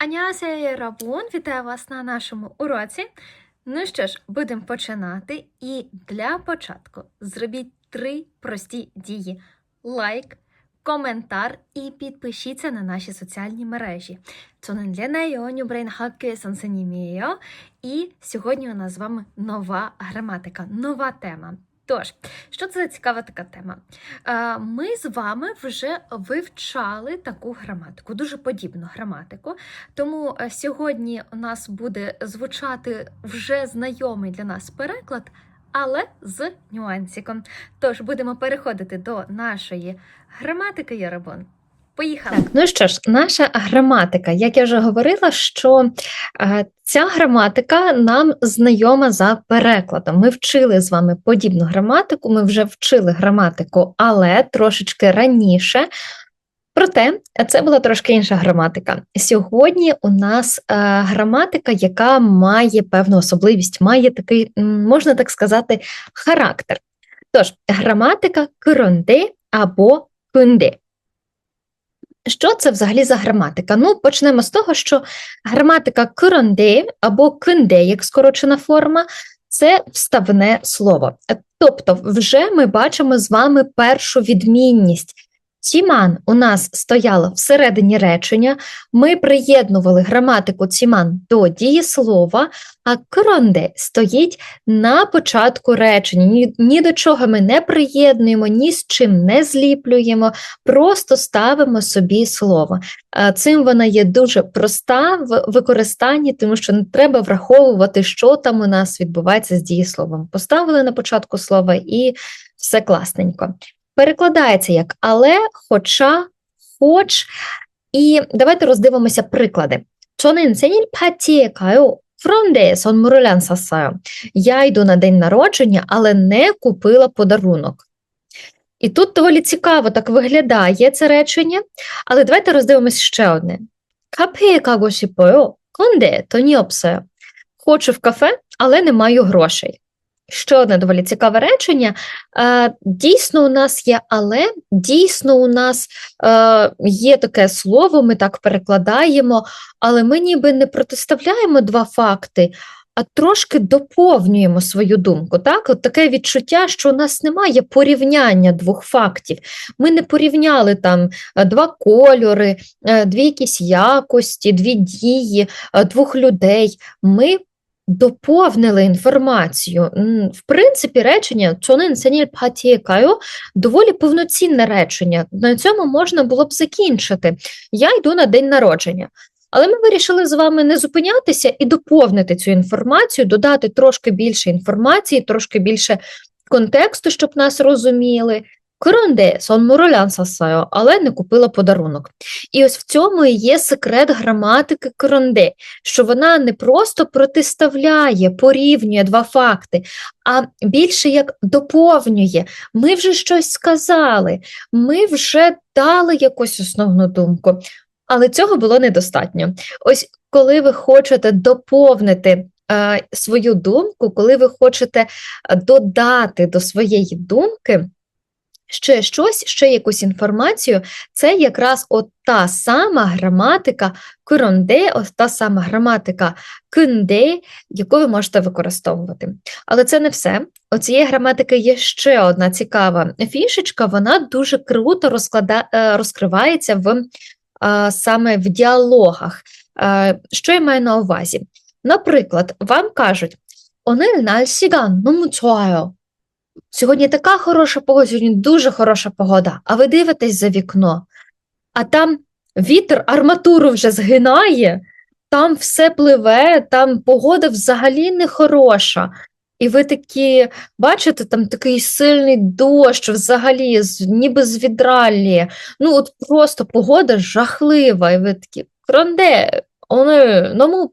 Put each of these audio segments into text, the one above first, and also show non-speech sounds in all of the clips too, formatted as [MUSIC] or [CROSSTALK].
Анясія Рабун, вітаю вас на нашому уроці. Ну що ж, будемо починати. І для початку зробіть три прості дії: лайк, коментар і підпишіться на наші соціальні мережі. І сьогодні у нас з вами нова граматика, нова тема. Тож, що це за цікава така тема? Е, Ми з вами вже вивчали таку граматику, дуже подібну граматику. Тому е, сьогодні у нас буде звучати вже знайомий для нас переклад, але з нюансиком. Тож будемо переходити до нашої граматики Єрабон. Поїхали. Так, ну що ж, наша граматика, як я вже говорила, що е, ця граматика нам знайома за перекладом. Ми вчили з вами подібну граматику, ми вже вчили граматику, але трошечки раніше. Проте це була трошки інша граматика. Сьогодні у нас е, граматика, яка має певну особливість, має такий, можна так сказати, характер. Тож, граматика кронде або кунде. Що це взагалі за граматика? Ну, почнемо з того, що граматика кронде або кунде, як скорочена форма, це вставне слово. Тобто, вже ми бачимо з вами першу відмінність. Ціман у нас стояло всередині речення, ми приєднували граматику ціман до дієслова, а кронде стоїть на початку речення. Ні, ні до чого ми не приєднуємо, ні з чим не зліплюємо, просто ставимо собі слово. Цим вона є дуже проста в використанні, тому що не треба враховувати, що там у нас відбувається з дієсловом. Поставили на початку слова і все класненько Перекладається як але, хоча, хоч. І давайте роздивимося приклади. 저는 생일 파티에 가요. 그런데 선물을 안 샀어요. Я йду на день народження, але не купила подарунок. І тут доволі цікаво так виглядає це речення, але давайте роздивимось ще одне. 카페에 가고 싶어요. 근데 돈이 없어요. Хочу в кафе, але не маю грошей. Ще одне доволі цікаве речення. Е, Дійсно, у нас є але, дійсно, у нас е, є таке слово, ми так перекладаємо, але ми ніби не протиставляємо два факти, а трошки доповнюємо свою думку. Так? От таке відчуття, що у нас немає порівняння двох фактів. Ми не порівняли там е, два кольори, дві якісь якості, дві дії, двох людей. Ми доповнили інформацію. В принципі, речення чонин сеніль патікаю доволі повноцінне речення. На цьому можна було б закінчити. Я йду на день народження. Але ми вирішили з вами не зупинятися і доповнити цю інформацію, додати трошки більше інформації, трошки більше контексту, щоб нас розуміли. Кронде 선물을 안 샀어요, але не купила подарунок. І ось в цьому і є секрет граматики кронде, що вона не просто протиставляє, порівнює два факти, а більше як доповнює. Ми вже щось сказали, ми вже дали якусь основну думку, але цього було недостатньо. Ось коли ви хочете доповнити е, свою думку, коли ви хочете е, додати до своєї думки ще щось, ще якусь інформацію, це якраз от та сама граматика куронде, от та сама граматика кунде, яку ви можете використовувати. Але це не все. У цієї граматики є ще одна цікава фішечка, вона дуже круто розклада... Е, розкривається в е, саме в діалогах. Е, що я маю на увазі? Наприклад, вам кажуть, «Онель наль сіган, ну муцуайо» сьогодні така хороша погода, сьогодні дуже хороша погода, а ви дивитесь за вікно, а там вітер, арматуру вже згинає, там все пливе, там погода взагалі не хороша. І ви такі бачите, там такий сильний дощ, взагалі, ніби з відралі. Ну, от просто погода жахлива. І ви такі, кранде, вони, ну,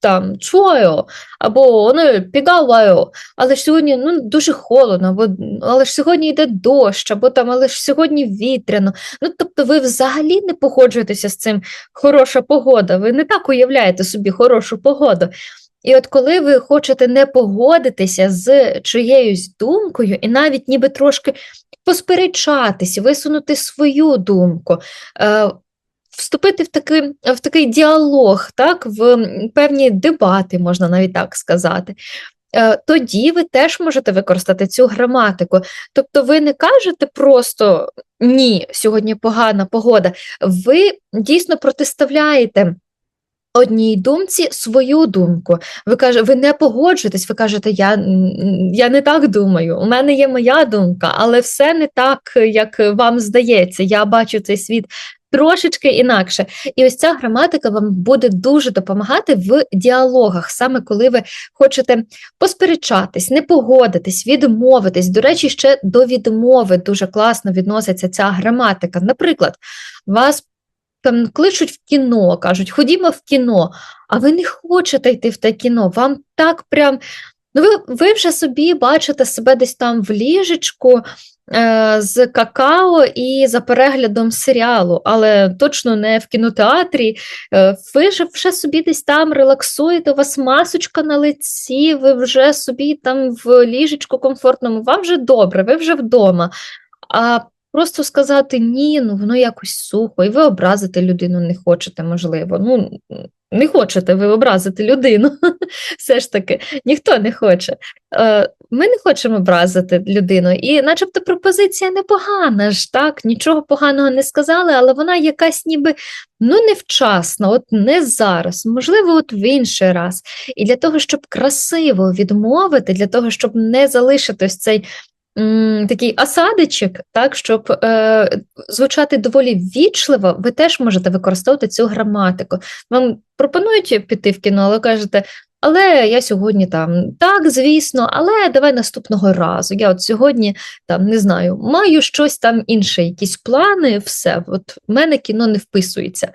там чую, або 오늘 비가 와요. Але ж сьогодні ну, дуже холодно, або але ж сьогодні йде дощ, або там, але ж сьогодні вітряно. Ну, тобто ви взагалі не погоджуєтеся з цим хороша погода. Ви не так уявляєте собі хорошу погоду. І от коли ви хочете не погодитися з чиєюсь думкою, і навіть ніби трошки посперечатись, висунути свою думку, е, вступити в такий, в такий діалог, так, в певні дебати, можна навіть так сказати. Е, Тоді ви теж можете використати цю граматику. Тобто ви не кажете просто ні, сьогодні погана погода. Ви дійсно протиставляєте одній думці свою думку. Ви каже, ви не погоджуєтесь, ви кажете, я, я не так думаю. У мене є моя думка, але все не так, як вам здається. Я бачу цей світ. Трошечки інакше, і ось ця граматика вам буде дуже допомагати в діалогах, саме коли ви хочете посперечатись, не погодитись, відмовитись. До речі, ще до відмови дуже класно відноситься ця граматика. Наприклад, вас там кличуть в кіно, кажуть, ходімо в кіно, а ви не хочете йти в те кіно. Вам так прям. Ну, ви, ви вже собі бачите себе десь там в ліжечку е, з какао і за переглядом серіалу, але точно не в кінотеатрі. Е, ви ж вже собі десь там релаксуєте, у вас масочка на лиці, ви вже собі там в ліжечку комфортному, вам вже добре, ви вже вдома. А Просто сказати ні, ну воно якось сухо, і ви образити людину не хочете, можливо. Ну, не хочете ви образити людину. [LAUGHS] Все ж таки, ніхто не хоче. Е, Ми не хочемо образити людину, і начебто пропозиція непогана ж, так, нічого поганого не сказали, але вона якась ніби ну невчасна, от не зараз, можливо, от в інший раз. І для того, щоб красиво відмовити, для того, щоб не залишити ось цей такий осадочок, так, щоб е, звучати доволі ввічливо, ви теж можете використовувати цю граматику. Вам пропонують піти в кіно, але кажете, але я сьогодні там, так, звісно, але давай наступного разу. Я от сьогодні там не знаю, маю щось там інше, якісь плани, все. От в мене кіно не вписується.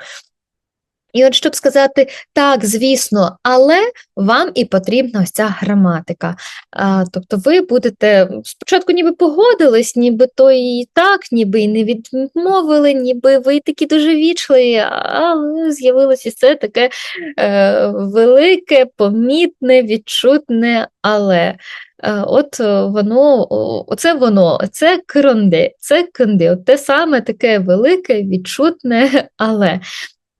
І от щоб сказати так, звісно, але вам і потрібна ось ця граматика. А, Тобто ви будете спочатку ніби погодились, ніби то і так, ніби і не відмовили, ніби ви такі дуже вічливі, але з'явилося це таке е, велике, помітне, відчутне але. Е, От воно, оце воно, це кронде, це кенди, те саме таке велике, відчутне але.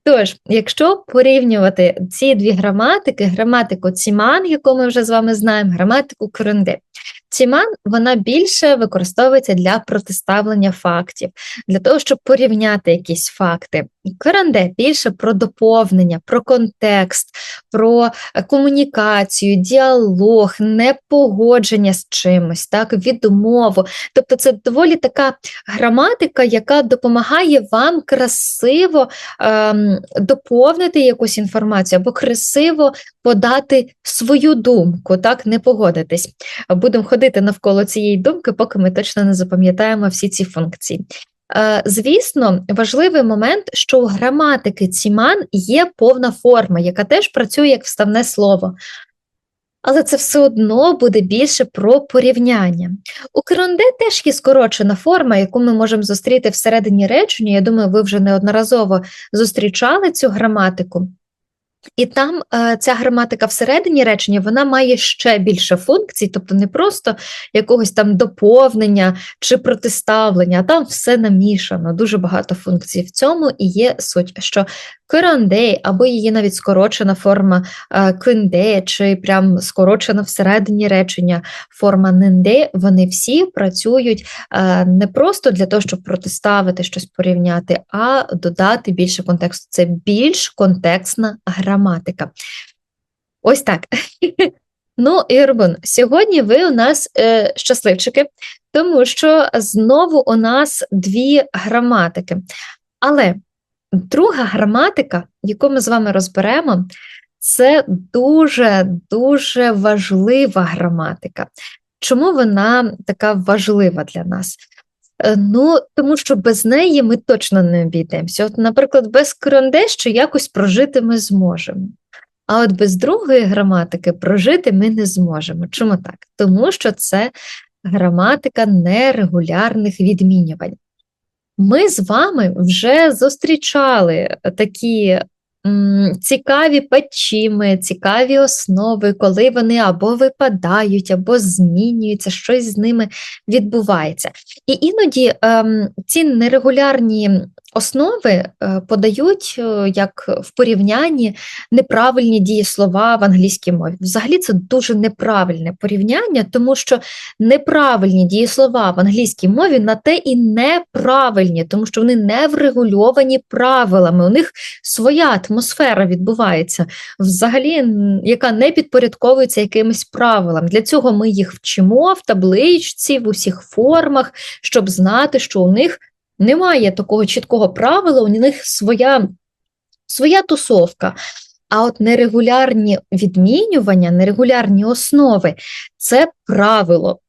Тож, якщо порівнювати ці дві граматики, граматику Ціман, яку ми вже з вами знаємо, граматику Кренди, Ціман вона більше використовується для протиставлення фактів, для того, щоб порівняти якісь факти. Керанде більше про доповнення, про контекст, про е, комунікацію, діалог, непогодження з чимось, так, відмову. Тобто це доволі така граматика, яка допомагає вам красиво ем, доповнити якусь інформацію або красиво подати свою думку, так, не погодитись. Будемо ходити навколо цієї думки, поки ми точно не запам'ятаємо всі ці функції. Е, звісно, важливий момент, що у граматики Ціман є повна форма, яка теж працює як вставне слово. Але це все одно буде більше про порівняння. У Керонде теж є скорочена форма, яку ми можемо зустріти всередині речення. Я думаю, ви вже неодноразово зустрічали цю граматику. І там е, ця граматика всередині речення вона має ще більше функцій, тобто не просто якогось там доповнення чи протиставлення, а там все намішано, дуже багато функцій. В цьому і є суть, що Кирандей, або її навіть скорочена форма кюнде, чи прям скорочена всередині речення форма ненде, вони всі працюють е, не просто для того, щоб протиставити щось порівняти, а додати більше контексту. Це більш контекстна граматика. Ось так. [LAUGHS] Ну, Ірбун, сьогодні ви у нас е, щасливчики, тому що знову у нас дві граматики. Але Друга граматика, яку ми з вами розберемо, це дуже-дуже важлива граматика. Чому вона така важлива для нас? Е, ну, тому що без неї ми точно не обійдемося. От, наприклад, без ще якось прожити ми зможемо. А от без другої граматики прожити ми не зможемо. Чому так? Тому що це граматика нерегулярних відмінювань. Ми з вами вже зустрічали такі цікаві печіми, цікаві основи, коли вони або випадають, або змінюються, щось з ними відбувається. І іноді ем, ці нерегулярні основи е, подають е, як в порівнянні неправильні дієслова в англійській мові. Взагалі це дуже неправильне порівняння, тому що неправильні дієслова в англійській мові на те і неправильні, тому що вони не врегульовані правилами. У них своя атмосфера відбувається, взагалі, яка не підпорядковується якимось правилам. Для цього ми їх вчимо в табличці, в усіх формах, щоб знати, що у них немає такого чіткого правила, у них своя, своя тусовка. А от нерегулярні відмінювання, нерегулярні основи це правило.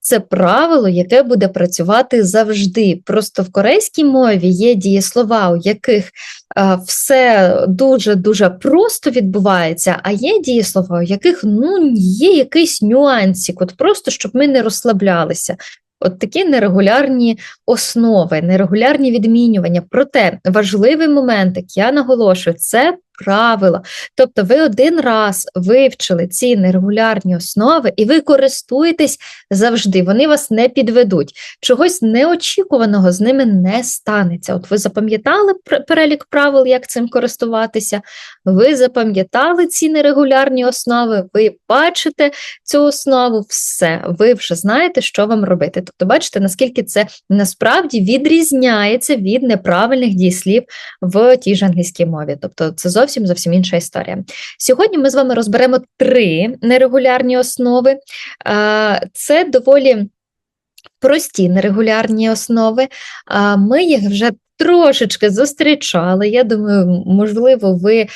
Це правило, яке буде працювати завжди. Просто в корейській мові є дієслова, у яких е, все дуже-дуже просто відбувається, а є дієслова, у яких ну, є якийсь нюансик, от просто щоб ми не розслаблялися. От такі нерегулярні основи, нерегулярні відмінювання. Проте важливий момент, як я наголошую, це правила. Тобто ви один раз вивчили ці нерегулярні основи, і ви користуєтесь завжди, вони вас не підведуть. Чогось неочікуваного з ними не станеться. От ви запам'ятали перелік правил, як цим користуватися, ви запам'ятали ці нерегулярні основи, ви бачите цю основу, все, ви вже знаєте, що вам робити. Тобто, бачите, наскільки це насправді відрізняється від неправильних дієслів в тій ж англійській мові. Тобто, це зовсім зовсім інша історія. Сьогодні ми з вами розберемо три нерегулярні основи. Це доволі прості нерегулярні основи. Ми їх вже трошечки зустрічали. Я думаю, можливо, ви,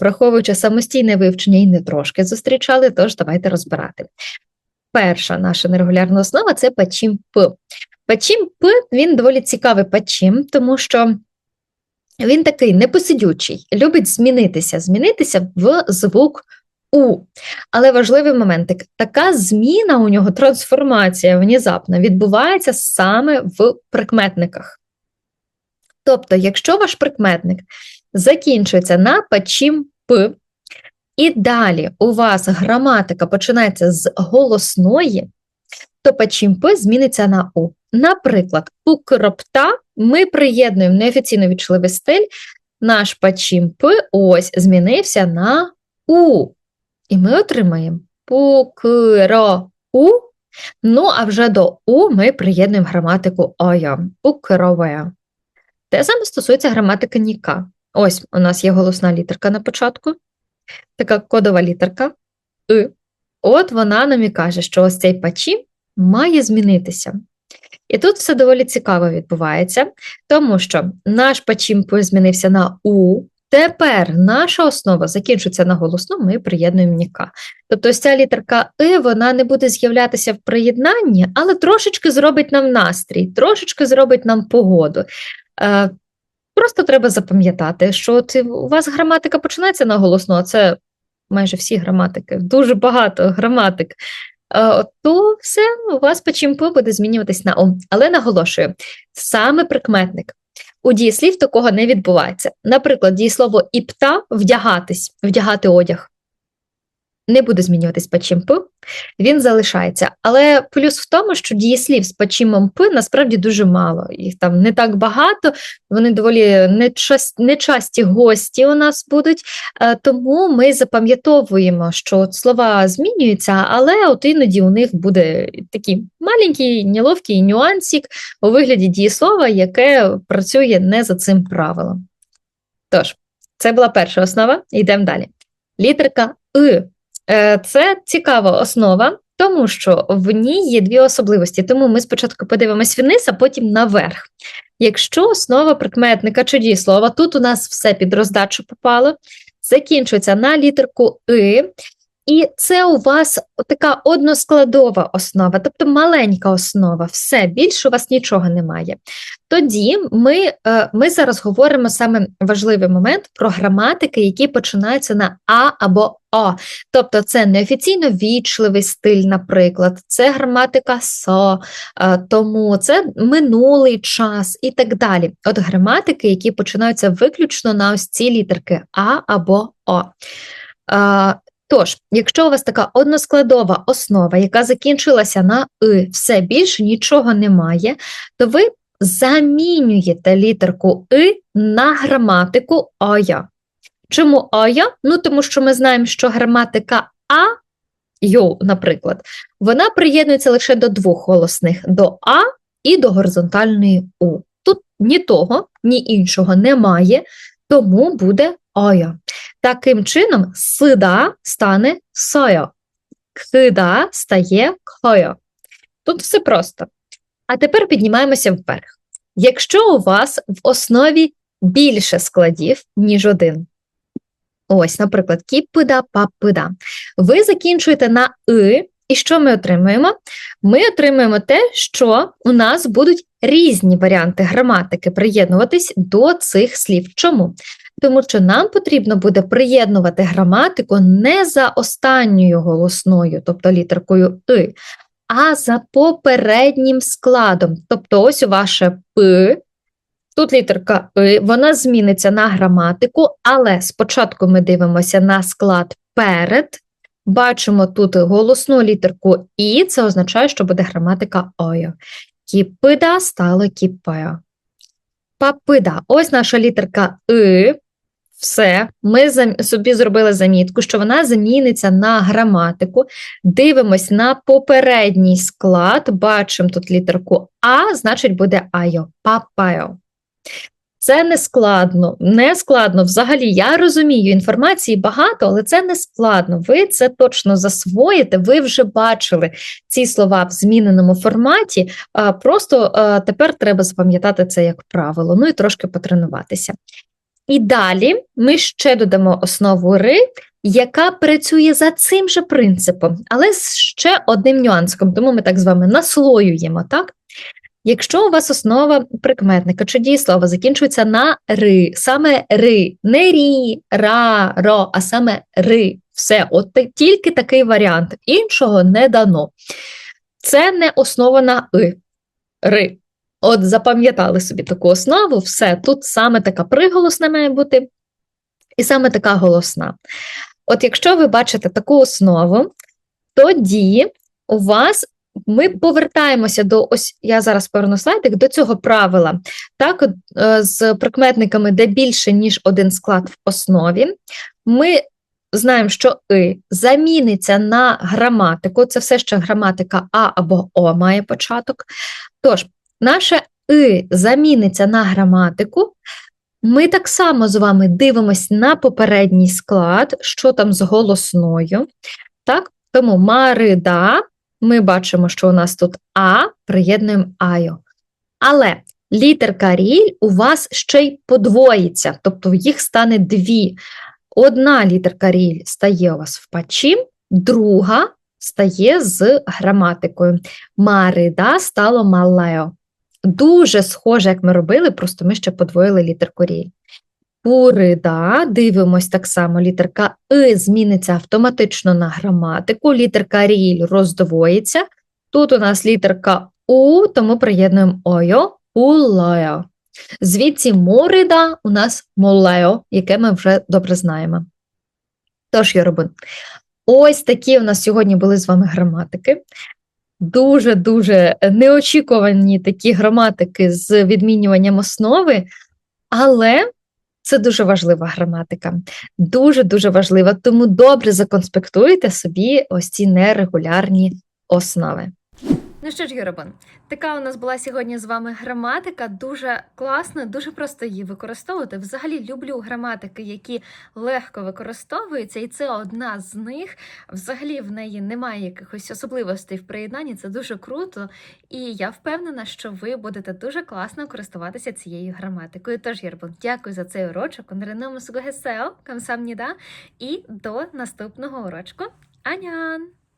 враховуючи самостійне вивчення, і не трошки зустрічали, тож давайте розбирати. Перша наша нерегулярна основа це пачім П. Пачім П він доволі цікавий пачім, тому що він такий непосидючий, любить змінитися, змінитися в звук У. Але важливий моментик: така зміна у нього, трансформація внезапна, відбувається саме в прикметниках. Тобто, якщо ваш прикметник закінчується на пачім П, і далі у вас граматика починається з голосної, то пачім П зміниться на У. Наприклад, у кропта ми приєднуємо неофіційно відчливий стиль, наш пачім П ось змінився на У. І ми отримаємо пукро У. Ну, а вже до У ми приєднуємо граматику ОЯ, укрове. Те саме стосується граматики Ніка. Ось у нас є голосна літерка на початку, така кодова літерка И. От вона нам і каже, що ось цей пачі має змінитися. І тут все доволі цікаво відбувається, тому що наш пачімпо змінився на У. Тепер наша основа закінчується на голосну, ми приєднуємо ніка. Тобто ось ця літерка И, вона не буде з'являтися в приєднанні, але трошечки зробить нам настрій, трошечки зробить нам погоду. Е, Просто треба запам'ятати, що от у вас граматика починається на голосну, а це майже всі граматики, дуже багато граматик. Е, То все, у вас пачімпо буде змінюватись на О. Але наголошую, саме прикметник. У дієслів такого не відбувається. Наприклад, дієслово іпта вдягатись, вдягати одяг. Не буде змінюватись пачім П, він залишається. Але плюс в тому, що дієслів з пачімом П насправді дуже мало. Їх там не так багато, вони доволі нечасті гості у нас будуть. Е, Тому ми запам'ятовуємо, що от слова змінюються, але от іноді у них буде такий маленький неловкий нюансик у вигляді дієслова, яке працює не за цим правилом. Тож, це була перша основа, йдемо далі. Літерка И. Е, Це цікава основа, тому що в ній є дві особливості. Тому ми спочатку подивимось вниз, а потім наверх. Якщо основа прикметника чи дієслова, тут у нас все під роздачу попало, закінчується на літерку И, і це у вас така односкладова основа, тобто маленька основа, все, більше у вас нічого немає. Тоді ми, е, ми зараз говоримо саме важливий момент про граматики, які починаються на А або О. Тобто це неофіційно вічливий стиль, наприклад, це граматика СО, е, тому це минулий час і так далі. От граматики, які починаються виключно на ось ці літерки А або О. Тож, якщо у вас така односкладова основа, яка закінчилася на И, все більше нічого немає, то ви замінюєте літерку И на граматику ая. Чому ая? Ну, тому що ми знаємо, що граматика А, йо, наприклад, вона приєднується лише до двох голосних: до А і до горизонтальної У. Тут ні того, ні іншого немає, тому буде ая. Таким чином, сида стане соя, кида стає кхоя. Тут все просто. А тепер піднімаємося вверх. Якщо у вас в основі більше складів, ніж один, ось, наприклад, кіпида, папида, ви закінчуєте на и, і що ми отримуємо? Ми отримуємо те, що у нас будуть різні варіанти граматики приєднуватись до цих слів. Чому? Тому що нам потрібно буде приєднувати граматику не за останньою голосною, тобто літеркою и, а за попереднім складом. Тобто, ось ваше П, тут літерка И, вона зміниться на граматику, але спочатку ми дивимося на склад перед. Бачимо тут голосну літерку І, це означає, що буде граматика ОЙО. Кіпида стало кіпео. Папида. Ось наша літерка И. Все, ми собі зробили замітку, що вона заміниться на граматику. Дивимось на попередній склад, бачимо тут літерку А, значить буде айо, папайо. Це не складно, не складно. Взагалі, я розумію, інформації багато, але це не складно. Ви це точно засвоїте, ви вже бачили ці слова в зміненому форматі. Просто тепер треба запам'ятати це як правило, ну і трошки потренуватися. І далі ми ще додамо основу ри, яка працює за цим же принципом, але з ще одним нюансом, тому ми так з вами наслоюємо, так? Якщо у вас основа прикметника чи дієслова закінчується на ри, саме ри, не рі, ра, ро, а саме ри. Все, от тільки такий варіант. Іншого не дано. Це не основа на и, ри. От запам'ятали собі таку основу, все, тут саме така приголосна має бути, і саме така голосна. От якщо ви бачите таку основу, тоді у вас ми повертаємося до ось я зараз поверну слайдик до цього правила. Так, е, з прикметниками, де більше, ніж один склад в основі, ми знаємо, що и заміниться на граматику. Це все ще граматика А або О має початок. Тож, наше и заміниться на граматику. Ми так само з вами дивимось на попередній склад, що там з голосною. Так? Тому марида, ми бачимо, що у нас тут А, приєднуємо айо. Але літерка ріль у вас ще й подвоїться, тобто їх стане дві. Одна літерка ріль стає у вас в пачі, друга стає з граматикою. Марида стало малео. Дуже схоже, як ми робили, просто ми ще подвоїли літерку ріль. Пурида, дивимось так само, літерка И зміниться автоматично на граматику, літерка ріль роздвоїться. Тут у нас літерка У, тому приєднуємо ойо, улео. Звідси морида у нас молео, яке ми вже добре знаємо. Тож, Йоробин, ось такі у нас сьогодні були з вами граматики. Дуже-дуже неочікувані такі граматики з відмінюванням основи, але це дуже важлива граматика. Дуже-дуже важлива. Тому добре законспектуйте собі ось ці нерегулярні основи. Ну що ж, Юрабан, така у нас була сьогодні з вами граматика. Дуже класно, дуже просто її використовувати. Взагалі люблю граматики, які легко використовуються, і це одна з них. Взагалі в неї немає якихось особливостей в приєднанні. Це дуже круто. І я впевнена, що ви будете дуже класно користуватися цією граматикою. Тож, Юрбан, дякую за цей урочок. Онреному сугесео, камсамніда, і до наступного урочку. Анян!